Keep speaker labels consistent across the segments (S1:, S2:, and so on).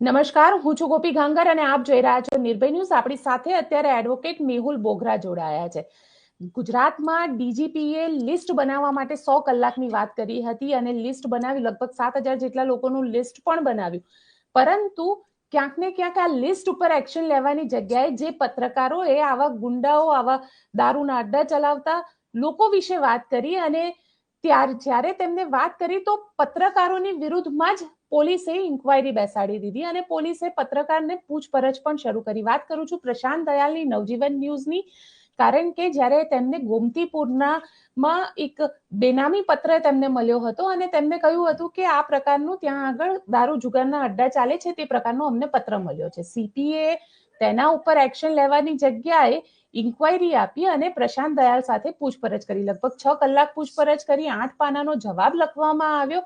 S1: નમસ્કાર, હું છું ગોપી ગાંગર અને આપ જોઈ રહ્યા છો નિર્ભય ન્યૂઝ. આપણી સાથે અત્યારે એડવોકેટ મેહુલ બોગરા જોડાયા છે. ગુજરાતમાં ડીજીપીએ લિસ્ટ બનાવવા માટે સો કલાકની વાત કરી હતી અને લિસ્ટ બનાવી લગભગ સાત હજાર જેટલા લોકોનું લિસ્ટ પણ બનાવ્યું. પરંતુ ક્યાંક ને ક્યાંક આ લિસ્ટ ઉપર એક્શન લેવાની જગ્યાએ જે પત્રકારો એ આવા ગુંડાઓ, આવા દારૂના અડ્ડા ચલાવતા લોકો વિશે વાત કરી અને ત્યાર જ્યારે તેમને વાત કરી તો પત્રકારોની વિરુદ્ધમાં જ પોલીસે ઇન્કવાયરી બેસાડી દીધી અને પોલીસે પત્રકારને પૂછપરછ પણ શરૂ કરી. વાત કરું છું પ્રશાંત દયાલની નવજીવન ન્યૂઝની. કારણ કે જ્યારે તેમને ગોમતીપુરના માં એક બેનામી પત્ર તેમને મળ્યો હતો અને તેમને કહ્યું હતું કે આ પ્રકારનું ત્યાં આગળ દારૂ જુગારના અડ્ડા ચાલે છે, તે પ્રકારનો અમને પત્ર મળ્યો છે. સીપીએ તેના ઉપર એક્શન લેવાની જગ્યાએ ઇન્કવાયરી આપી અને પ્રશાંત દયાલ સાથે પૂછપરછ કરી. લગભગ છ કલાક પૂછપરછ કરી, આઠ પાનાનો જવાબ લખવામાં આવ્યો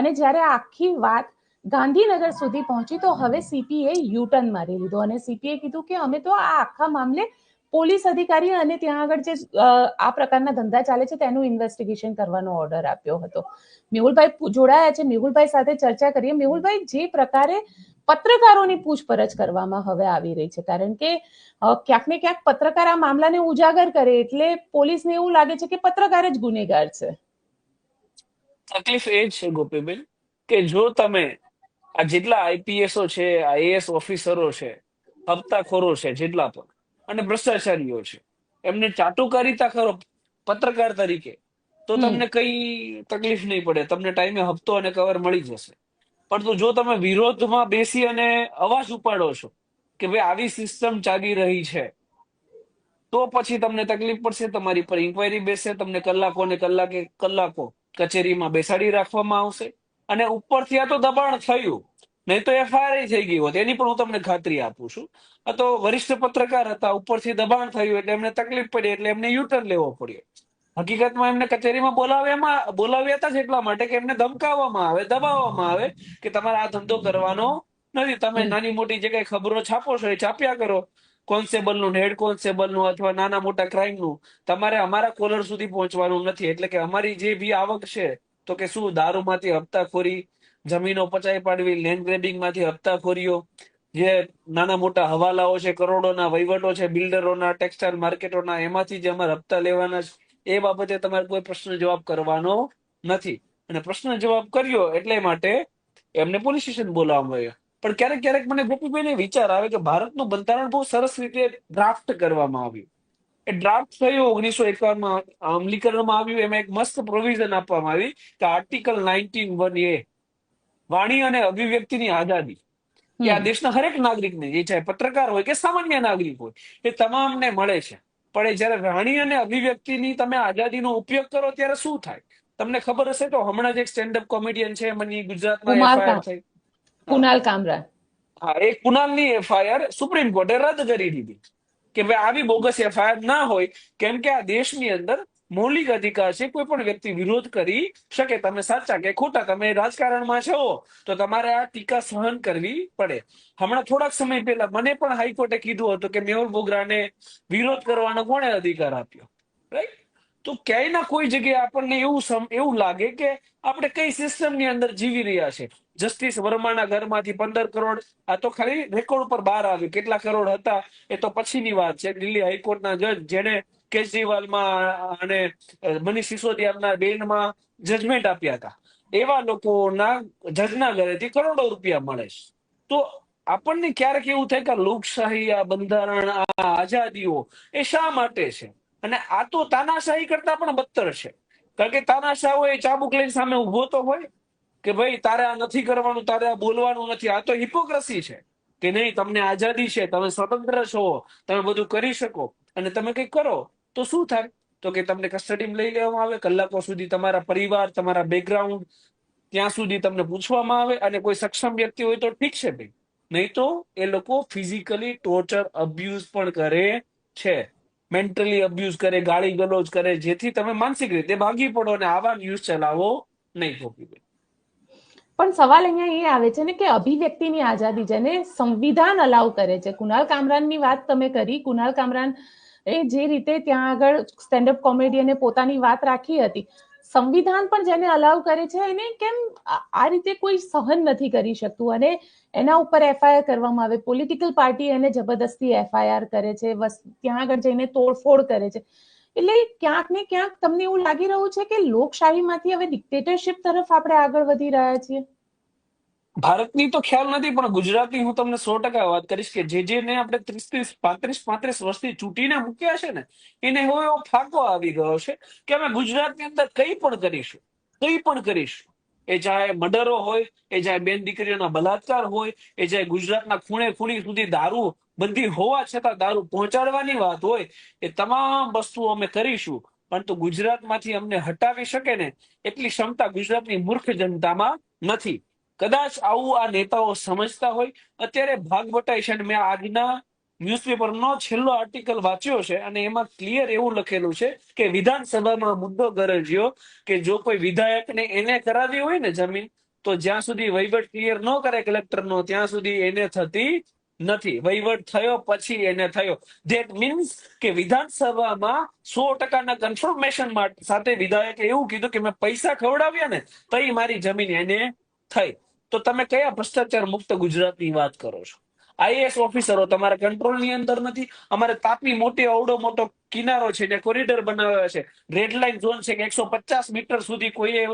S1: અને જ્યારે આખી વાત ગાંધીનગર સુધી પહોંચી, તો હવે સીપીએ યુટર્ન મારી લીધો. અને સીપીએ કીધું કે અમે તો આ આખા મામલે પોલીસ અધિકારી અને ત્યાં આગળ જે આ પ્રકારના ધંધા ચાલે છે, તેનું ઇન્વેસ્ટિગેશન કરવાનો ઓર્ડર આપ્યો હતો. મેહુલભાઈ જોડાયા છે. મેહુલભાઈ સાથે ચર્ચા કરીએ. મેહુલભાઈ, જે પ્રકારે પત્રકારોની પૂછપરછ કરવામાં હવે આવી રહી છે, કારણ કે ક્યાંક ને ક્યાંક પત્રકાર આ મામલાને ઉજાગર કરે, એટલે પોલીસને એવું લાગે છે કે પત્રકાર જ ગુનેગાર છે.
S2: તકલીફ એ છે ગોપીબેન કે જો તમે આ જેટલા આઈપીએસઓ છે આઈએએસ ઓફિસરો છે હપ્તાખોરો છે જેટલા પણ અને ભ્રષ્ટાચારીઓ છે એમને ચાટુકારિતા કરો પત્રકાર તરીકે તો તમને કઈ તકલીફ નહીં પડે તમને ટાઈમે હપ્તો અને કવર મળી જશે. પરંતુ જો તમે વિરોધમાં બેસી અને અવાજ ઉપાડો છો કે ભાઈ આવી સિસ્ટમ ચાલી રહી છે તો પછી તમને તકલીફ પડશે તમારી પર ઇન્કવાયરી બેસે તમને કલાકો ને કલાકે કલાકો કચેરીમાં બેસાડી રાખવામાં આવશે અને ઉપરથી આ તો દબાણ થયું. નહીં તો એફઆઈઆર થઈ ગઈ હોત. એની પણ હું તમને ખાતરી આપું છું. આ તો વરિષ્ઠ પત્રકાર હતા. ઉપરથી દબાણ થયું એટલે એમને તકલીફ પડી એટલે એમને યુટર્ન લેવો પડ્યો. હકીકતમાં એમને કચેરીમાં બોલાવ્યામાં બોલાવ્યા હતા જ એટલા માટે કે એમને ધમકાવવામાં આવે દબાવવામાં આવે કે તમારે આ ધંધો કરવાનો નથી. તમે નાની મોટી જે કઈ ખબરો છાપો છો એ છાપ્યા કરો. કોન્સ્ટેબલનું હેડ કોન્સ્ટેબલનું અથવા નાના મોટા ક્રાઇમનું, તમારે અમારા કોલર સુધી પહોંચવાનું નથી. એટલે કે અમારી જે બી આવક છે, તો કે શું, દારૂમાંથી હપ્તાખોરી, જમીનો પચાઈ પાડવી લેન્ડ ગ્રેબિંગમાંથી હપ્તાખોરીઓ, જે નાના મોટા હવાલાઓ છે, કરોડોના વહીવટો છે, બિલ્ડરોના, ટેક્સટાઇલ માર્કેટોના, એમાંથી જે અમારે હપ્તા લેવાના છે, એ બાબતે તમારે કોઈ પ્રશ્ન જવાબ કરવાનો નથી. અને પ્રશ્ન જવાબ કર્યો એટલે માટે એમને પોલીસ સ્ટેશન બોલાવવામાં આવ્યો. પણ ક્યારેક ક્યારેક મને ગોપીભાઈને વિચાર આવે કે ભારતનું બંધારણ બહુ સરસ રીતે ડ્રાફ્ટ કરવામાં આવ્યું. એ ડ્રાફ્ટ થયું ઓગણીસો એકાવનમાં અમલીકરણમાં આવ્યું એમાં એક મસ્ત પ્રોવિઝન આપવામાં આવી કે આર્ટિકલ નાઇન્ટીન વન એ વાણી અને અભિવ્યક્તિની આઝાદી. કે આ દેશના હરેક નાગરિકને જે ચાહે પત્રકાર હોય કે સામાન્ય નાગરિક હોય એ તમામને મળે છે. પણ જયારે વાણી અને અભિવ્યક્તિની તમે આઝાદીનો ઉપયોગ કરો ત્યારે શું થાય? તમને ખબર હશે તો હમણાં જ એક સ્ટેન્ડઅપ કોમેડિયન છે મને ગુજરાતમાં એફઆઈઆર થઈ.
S1: કુનાલ કામરા.
S2: હા, એ કુનાલની એફઆઈઆર સુપ્રીમ કોર્ટે રદ કરી દીધી કે ભાઈ આવી બોગસ એફઆઈઆર ના હોય, કેમ કે આ દેશની અંદર મૌલિક અધિકાર છે, કોઈ પણ વ્યક્તિ વિરોધ કરી શકે. તમે સાચા કે ખોટા, તમે રાજકારણમાં છો, તો તમારે આ ટીકા સહન કરવી પડે. હમણાં થોડાક સમય પહેલા મને પણ હાઈકોર્ટે કીધું હતું કે મેહુલ બોગરાને વિરોધ કરવાનો કોણે અધિકાર આપ્યો? રાઈટ તો ક્યાંય ના કોઈ જગ્યાએ આપણને એવું એવું લાગે કે આપણે કઈ સિસ્ટમની અંદર જીવી રહ્યા છે. જસ્ટિસ વર્માના ઘરમાંથી પંદર કરોડ, આ તો ખાલી રેકોર્ડ પર બહાર આવ્યું. કેટલા કરોડ હતા એ તો પછીની વાત છે. દિલ્હી હાઈકોર્ટના જજ જેને કેજરીવાલમાં અને મનીષ સિસોદિયાના બેનમાં જજમેન્ટ આપ્યા હતા. એવા લોકોના જજના ઘરેથી કરોડો રૂપિયા મળે છે. તો આપણને ક્યારેક એવું થાય કે લોકશાહી, આ બંધારણ, આ આઝાદીઓ એ શા માટે છે? અને આ તો તાનાશાહી કરતા પણ બદતર છે. કારણ કે તાનાશાહ હોય ચાબુક લઈને સામે ઊભો તો હોય કે ભાઈ, તારે આ નથી કરવાનું, તારે આ બોલવાનું નથી. આ તો હિપોક્રસી છે. કે નહીં, તમને આઝાદી છે, તમે સ્વતંત્ર છો, તમે બધું કરી શકો. અને તમે કંઈક કરો, તો શું થાય? તો કે તમને કસ્ટડીમાં લઈ લેવામાં આવે, કલાકો સુધી તમારા પરિવાર, તમારા બેકગ્રાઉન્ડ ત્યાં સુધી તમને પૂછવામાં આવે અને કોઈ સક્ષમ વ્યક્તિ હોય તો ઠીક છે ભાઈ. નહીં તો એ લોકો ફિઝિકલી ટોર્ચર અબ્યુઝ પણ કરે છે. મેન્ટલી અબ્યુઝ કરે ગાળી ગલોજ કરે, જેથી તમે માનસિક રીતે ભાગી પડો અને આવા ન્યૂઝ ચલાવો નહીં ગોપીબેન
S1: પણ સવાલ અહીંયા એ આવે છે ને કે અભિવ્યક્તિની આઝાદી જેને સંવિધાન અલાઉ કરે છે. કુનાલ કામરાનની વાત તમે કરી. કુનાલ કામરાન એ જે રીતે ત્યાં આગળ સ્ટેન્ડઅપ કોમેડિયને પોતાની વાત રાખી હતી. સંવિધાન પણ જેને અલાવ કરે છે એને કેમ આ આ રીતે કોઈ સહન નથી કરી શકતું? અને એના ઉપર એફઆઈઆર કરવામાં આવે. પોલિટિકલ પાર્ટી એને જબરદસ્તી એફઆઈઆર કરે છે. ત્યાં આગળ જઈને તોડફોડ કરે છે. એટલે ક્યાંક ને ક્યાંક તમને એવું લાગી રહ્યું છે કે લોકશાહીમાંથી હવે ડિક્ટેટરશિપ તરફ આપણે આગળ વધી રહ્યા છીએ?
S2: ભારતની તો ખ્યાલ નથી, પણ ગુજરાતની હું તમને સો ટકા વાત કરીશ કે જે જેને આપણે ત્રીસ ત્રીસ પાંત્રીસ પાંત્રીસ વર્ષથી ચૂંટીને મૂક્યા છે ને, એને હવે એવો ફાંકો આવી ગયો છે કે અમે ગુજરાતની અંદર કંઈ પણ કરીશું, કંઈ પણ કરીશું એ ચાહે મર્ડરો હોય, એ ચાહે બેન દીકરીઓના બલાત્કાર હોય, એ ચાહે ગુજરાતના ખૂણે ખૂણી સુધી દારૂ બંધી હોવા છતાં દારૂ પહોંચાડવાની વાત હોય, એ તમામ વસ્તુઓ અમે કરીશું. પરંતુ ગુજરાતમાંથી અમને હટાવી શકે ને એટલી ક્ષમતા ગુજરાતની મૂર્ખ જનતામાં નથી. કદાચ આવું આ નેતાઓ સમજતા હોય. અત્યારે ભાગ બટાઈ છે અને મેં આજના ન્યૂઝપેપરનો છેલ્લો આર્ટિકલ વાંચ્યો છે અને એમાં ક્લિયર એવું લખેલું છે કે વિધાનસભામાં મુદ્દો ગરજ્યો કે જો કોઈ વિધાયકને એને કરાવી હોય ને જમીન, તો જ્યાં સુધી વહીવટ ક્લિયર ન કરે કલેક્ટરનો, ત્યાં સુધી એને થતી નથી. વહીવટ થયો પછી એને થયો. ધેટ મીન્સ કે વિધાનસભામાં સો ટકાના કન્ફર્મેશન સાથે વિધાયકે એવું કીધું કે મેં પૈસા ખવડાવ્યા ને, તઈ મારી જમીન એને થઈ. તો તમે કયા ભ્રષ્ટાચાર મુક્ત ગુજરાતની વાત કરો છો? આઈએએસ ઓફિસરો તમારા કંટ્રોલની અંદર નથી. અમારે તાપી મોટી, અવડો, મોટો કિનારો છે જે કોરિડોર બનાવ્યા છે. રેડ લાઇન ઝોન છે કે એકસો પચાસ મીટર સુધી કોઈએ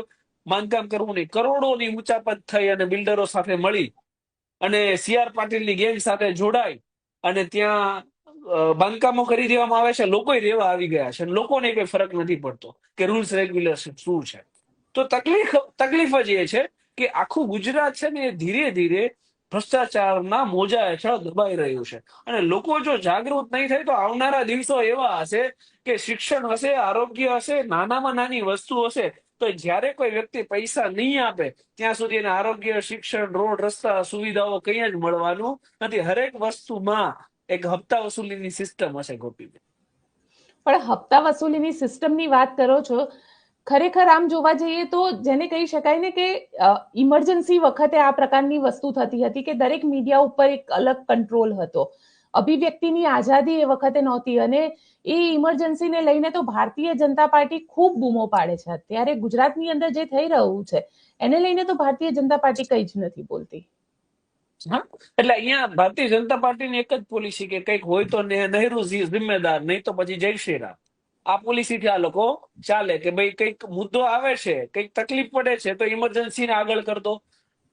S2: બાંધકામ કરવું નહીં. કરોડોની ઊંચાપત થઈ અને બિલ્ડરો સાથે મળી અને સીઆર પાટીલની ગેંગ સાથે જોડાઈ અને ત્યાં બાંધકામો કરી દેવામાં આવે છે. લોકો રહેવા આવી ગયા છે લોકોને કોઈ ફરક નથી પડતો કે રૂલ્સ રેગ્યુલેશન શું છે. તો તકલીફ તકલીફ જ એ છે કે આખું ગુજરાત છે ને એ ધીરે ધીરે ભ્રષ્ટાચારના મોજા હેઠળ દબાઈ રહ્યું છે. અને લોકો જો જાગૃત નહીં થાય તો આવનારા દિવસો એવા હશે કે શિક્ષણ હશે, આરોગ્ય હશે, નાનામાં નાની વસ્તુ હશે, તો જ્યારે કોઈ વ્યક્તિ પૈસા નહીં આપે, ત્યાં સુધી એને આરોગ્ય, શિક્ષણ, રોડ, રસ્તા, સુવિધાઓ કંઈ જ મળવાનું નથી. હરેક વસ્તુમાં એક હપ્તા વસૂલીની સિસ્ટમ હશે ગોપીબેન.
S1: પણ હપ્તા વસૂલીની સિસ્ટમની વાત કરો છો ખરેખર આમ જોવા જઈએ તો જેને કહી શકાય ને કે ઇમરજન્સી વખતે આ પ્રકારની વસ્તુ થતી હતી કે દરેક મીડિયા ઉપર એક અલગ કંટ્રોલ હતો. અભિવ્યક્તિની આઝાદી એ વખતે નહોતી અને એ ઇમરજન્સીને લઈને તો ભારતીય જનતા પાર્ટી ખૂબ બૂમો પાડે છે. અત્યારે ગુજરાતની અંદર જે થઈ રહ્યું છે, એને લઈને તો ભારતીય જનતા પાર્ટી કઈ જ નથી બોલતી.
S2: એટલે અહીંયા ભારતીય જનતા પાર્ટીની એક જ પોલિસી કે કંઈક હોય તો નહેરુ જિમ્મેદાર, નહીં તો પછી જય શ્રી રામ આ પોલિસીથી આ લોકો ચાલે કે ભાઈ કંઈક મુદ્દો આવે છે, કંઈક તકલીફ પડે છે, તો ઇમરજન્સી ને આગળ કર દો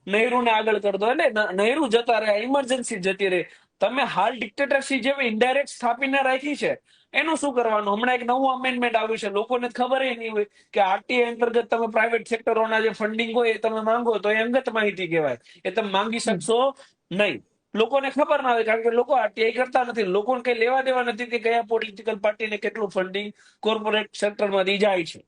S2: નહેરુ ને આગળ કર દો એટલે નહેરુ જતા રહ્યા ઇમરજન્સી જતી રહી. તમે હાલ ડિક્ટેટરશીપ જેવી ઇન્ડાયરેક્ટ સ્થાપીને રાખી છે, એનું શું કરવાનું? હમણાં એક નવું અમેન્ડમેન્ટ આવ્યું છે, લોકોને ખબર નહીં હોય કે આરટીઆઈ અંતર્ગત તમે પ્રાઇવેટ સેક્ટરોના જે ફંડિંગ હોય એ તમે માંગો તો એ અંગત માહિતી કહેવાય. એ તમે માંગી શકશો નહીં. લોકોને ખબર ના હોય કારણ કે લોકો આરટીઆઈ કરતા નથી. લોકોને કઈ લેવા દેવા નથી કે કયા પોલિટિકલ પાર્ટીને કેટલું ફંડિંગ કોર્પોરેટ સેક્ટરમાંથી જાય છે.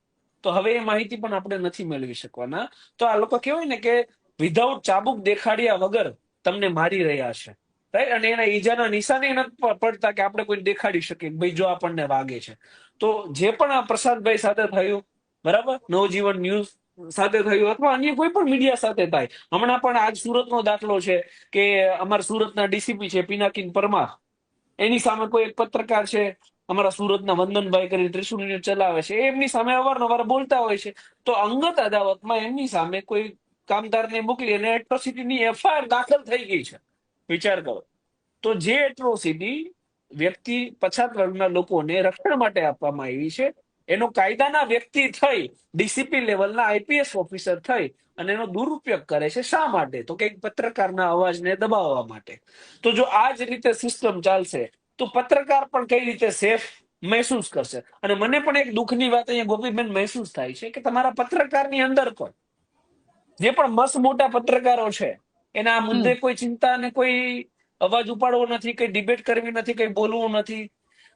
S2: તો હવે એ માહિતી પણ આપણે નથી મેળવી શકવાના. તો આ લોકો કહેવાય ને કે વિધાઉટ ચાબુક દેખાડ્યા વગર તમને મારી રહ્યા છે. રાઈટ અને એના ઈજાના નિશાને નથી પડતા કે આપણે કોઈ દેખાડી શકીએ ભાઈ જો આપણને વાગે છે. તો જે પણ આ પ્રસાદભાઈ સાથે થયું, બરાબર? નવજીવન ન્યૂઝ સાથે થયું અથવા અન્ય કોઈ પણ મીડિયા સાથે થાય. હમણાં પણ આજ સુરતનો દાખલો છે કે અમારા સુરતના ડીસીપી છે, પિનાકીન પરમાર. એની સામે કોઈ એક પત્રકાર છે, અમારા સુરતના વંદનભાઈ કરી ત્રિશુલ ચલાવે છે. એમની સામે અવારનવાર બોલતા હોય છે. તો અંગત અદાવતમાં એમની સામે કોઈ કામદારને મોકલી અને એટ્રોસિટીની એફઆઈઆર દાખલ થઈ ગઈ છે. વિચાર કરો. તો જે એટ્રોસિટી વ્યક્તિ પછાત વર્ગના લોકોને રક્ષણ માટે આપવામાં આવી છે એનો કાયદાના વ્યક્તિ થઈ ડીસીપી લેવલના આઈપીએસ ઓફિસર થઈ અને એનો દુરુપયોગ કરે છે શા માટે? તો કે પત્રકારના અવાજને દબાવવા માટે. તો જો આ જ રીતે સિસ્ટમ ચાલશે તો પત્રકાર પણ કઈ રીતે સેફ મહેસૂસ કરશે? અને મને પણ એક દુઃખની વાત અહીંયા ગોપીબેન મહેસૂસ થાય છે કે તમારા પત્રકારની અંદર પણ જે પણ મસ્ત મોટા પત્રકારો છે એના આ મુદ્દે કોઈ ચિંતા અને કોઈ અવાજ ઉપાડવો નથી કઈ ડિબેટ કરવી નથી કઈ બોલવું નથી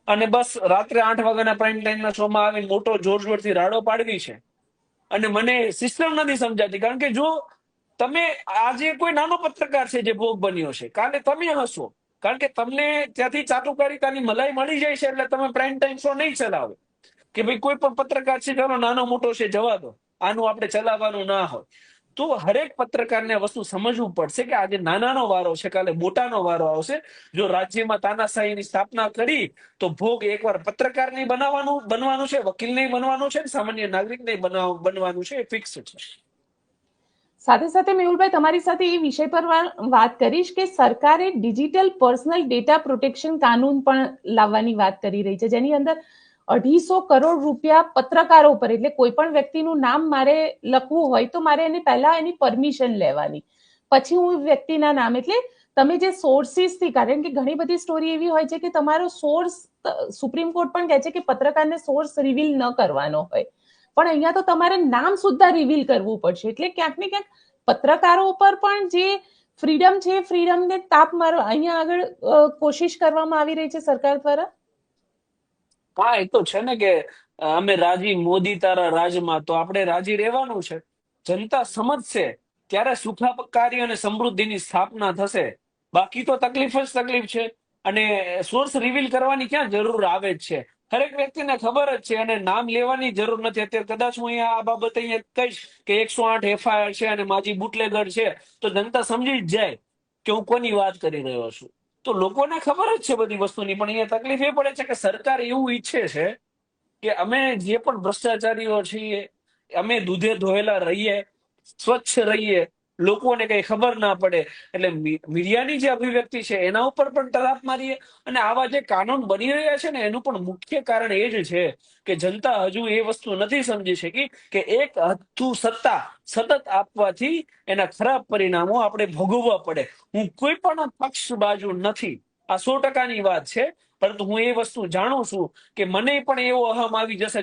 S2: અને બસ રાત્રે આઠ વાગ્યાના પ્રાઇમ ટાઈમના શોમાં આવીને મોટો જોર જોરથી રાડો પાડવી છે. અને મને સિસ્ટમ નથી સમજાતી, કારણ કે જો તમે આજે કોઈ નાનો પત્રકાર છે જે ભોગ બન્યો છે, કાલે તમે હસો કારણ કે તમને ત્યાંથી ચાટુકારિતાની મલાઈ મળી જાય છે એટલે તમે પ્રાઇમ ટાઈમ શો નહીં ચલાવો. કે ભાઈ કોઈ પણ પત્રકાર છે નાનો મોટો છે જવા દો, આનું આપણે ચલાવવાનું ના હોય. તો હરેક પત્રકારને વસ્તુ સમજવું પડશે કે આજે નાનાનો વારો છે, કાલે મોટાનો વારો આવશે. જો રાજ્યમાં તાનાશાહીની સ્થાપના કરી, તો ભોગ એકવાર પત્રકાર નહીં બનાવવાનું, બનવાનું છે, વકીલ નહીં બનવાનું છે સામાન્ય નાગરિક નહીં બનવાનું છે, એ ફિક્સ છે.
S1: સાથે સાથે મેહુલભાઈ, તમારી સાથે એ વિષય પર વાત કરીશ કે સરકારે ડિજિટલ પર્સનલ ડેટા પ્રોટેક્શન કાનૂન પણ લાવવાની વાત કરી રહી છે. જેની અંદર અઢીસો કરોડ રૂપિયા પત્રકારો પર એટલે કોઈ પણ વ્યક્તિનું નામ મારે લખવું હોય તો મારે એને પહેલા એની પરમિશન લેવાની. પછી હું વ્યક્તિના નામ, એટલે તમે જે સોર્સિસથી કારણ કે ઘણી બધી સ્ટોરી એવી હોય છે કે તમારો સોર્સ સુપ્રીમ કોર્ટ પણ કહે છે કે પત્રકારને સોર્સ રિવીલ ન કરવાનો હોય. પણ અહીંયા તો તમારે નામ સુદ્ધા રિવીલ કરવું પડશે. એટલે ક્યાંક ને ક્યાંક પત્રકારો ઉપર પણ જે ફ્રીડમ છે ફ્રીડમને તાપ મારો અહીંયા આગળ કોશિશ કરવામાં આવી રહી છે સરકાર દ્વારા?
S2: હા, એ તો છે ને કે અમે રાજી મોદી તારા રાજમાં, તો આપણે રાજી રહેવાનું છે. જનતા સમજશે, ત્યારે સુખાકારી અને સમૃદ્ધિની સ્થાપના થશે. બાકી તો તકલીફ જ તકલીફ છે. અને સોર્સ રિવીલ કરવાની ક્યાં જરૂર આવે જ છે? દરેક વ્યક્તિને ખબર જ છે અને નામ લેવાની જરૂર નથી. અત્યારે કદાચ હું અહીંયા આ બાબતે અહીંયા કહીશ કે એકસો આઠ એફઆઈઆર છે અને માજી બુટલેગર છે. તો જનતા સમજી જ જાય કે હું કોની વાત કરી રહ્યો છું. તો લોકોને ખબર જ છે બધી વસ્તુની, પણ અહીંયા તકલીફ એ પડે છે કે સરકાર એવું ઈચ્છે છે કે અમે જે પણ ભ્રષ્ટાચારીઓ છીએ, અમે દૂધે ધોયેલા રહીએ, સ્વચ્છ રહીએ લોકોને કઈ ખબર ના પડે. એટલે મીડિયાની જે અભિવ્યક્તિ છે, એના ઉપર પણ તરાપ મારીએ. અને આવા જે કાનૂન બની રહ્યા છે ને, એનું પણ મુખ્ય કારણ એ જ છે કે જનતા હજુ એ વસ્તુ નથી સમજી શકી કે એક હથ્થું સત્તા સતત આપવાથી એના ખરાબ પરિણામો આપણે ભોગવવા પડે. હું કોઈ પણ પક્ષ બાજુ નથી. આ સો ટકાની વાત છે. પરંતુ હું એ વસ્તુ જાણું છું કે મને પણ એવો અહમ આવી જશે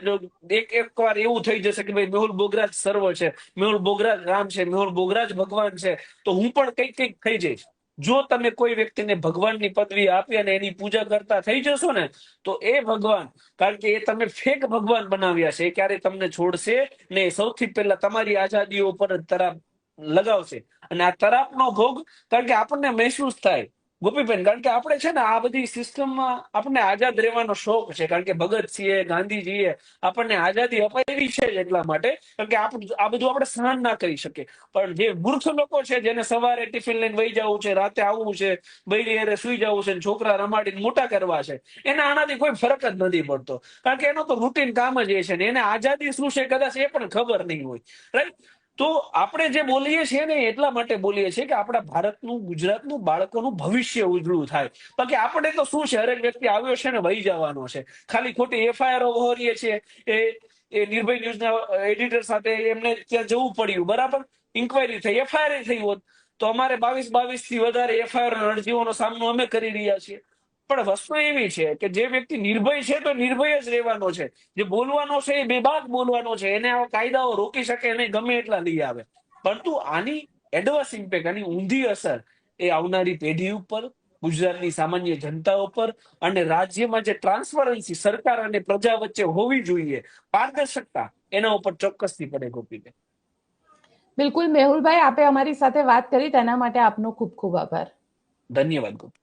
S2: એક એક વાર એવું થઈ જશે કે ભાઈ મેહુલ બોગરાજ સર્વ છે, મેહુલ બોગરાજ રામ છે, મેહુલ બોગરાજ ભગવાન છે, તો હું પણ કંઈક કંઈક થઈ જઈશ. જો તમે કોઈ વ્યક્તિને ભગવાનની પદવી આપી અને એની પૂજા કરતા થઈ જશો ને, તો એ ભગવાન, કારણ કે એ તમે ફેક ભગવાન બનાવ્યા છે, એ ક્યારે તમને છોડશે ને સૌથી પહેલા તમારી આઝાદીઓ પર તરાપ લગાવશે. અને આ તરાપનો ભોગ, કારણ કે આપણને મહેસૂસ થાય. ગોપીબેન, કારણ કે આપણે છે ને આ બધી સિસ્ટમમાં આપણને આઝાદ રહેવાનો શોખ છે. કારણ કે ભગતસિંહે, ગાંધીજીએ આપણને આઝાદી અપાવી છે એટલા માટે. કારણ કે આ બધું આપણે સહન ના કરી શકીએ. પણ જે મૂર્ખ લોકો છે, જેને સવારે ટિફિન લઈને વહી જવું છે, રાતે આવવું છે, બૈરી હારે સુઈ જવું છે છોકરા રમાડીને મોટા કરવા છે, એને આનાથી કોઈ ફરક જ નથી પડતો. કારણ કે એનો તો રૂટીન કામ જ એ છે ને, એને આઝાદી શું છે કદાચ એ પણ ખબર નહીં હોય. રાઈટ તો આપણે જે બોલીએ છીએ ને, એટલા માટે બોલીએ છીએ કે આપણા ભારતનું, ગુજરાતનું બાળકોનું ભવિષ્ય ઉજળું થાય. બાકી આપણે તો શું છે, હરેક વ્યક્તિ આવ્યો છે ને, વહી જવાનો છે. ખાલી ખોટી એફઆઈઆર હોરીએ છીએ. એ એ નિર્ભય ન્યૂઝના એડિટર સાથે એમને ત્યાં જવું પડ્યું. બરાબર? ઇન્કવાયરી થઈ એફઆઈઆર થઈ હોત. તો અમારે બાવીસ બાવીસથી વધારે એફઆઈઆર અરજીઓનો સામનો અમે કરી રહ્યા છીએ. પણ વસ્તુ એવી છે કે જે વ્યક્તિ નિર્ભય છે તો નિર્ભય જ રહેવાનો છે. જે બોલવાનો છે એ બેબાક બોલવાનો છે. એને આવા કાયદાઓ રોકી શકે એને ગમે એટલા લઈ આવે. પરંતુ આની એડવર્સ ઇમ્પેક્ટ આની ઊંધી અસર એ આવનારી પેઢી ઉપર ગુજરાતની સામાન્ય જનતા ઉપર અને રાજ્યમાં જે ટ્રાન્સપરન્સી સરકાર અને પ્રજા વચ્ચે હોવી જોઈએ પારદર્શકતા એના ઉપર ચોક્કસથી પડે ગોપીબેન
S1: બિલકુલ. મેહુલભાઈ આપે અમારી સાથે વાત કરી. તેના માટે આપનો ખૂબ ખૂબ આભાર.
S2: ધન્યવાદ ગોપી.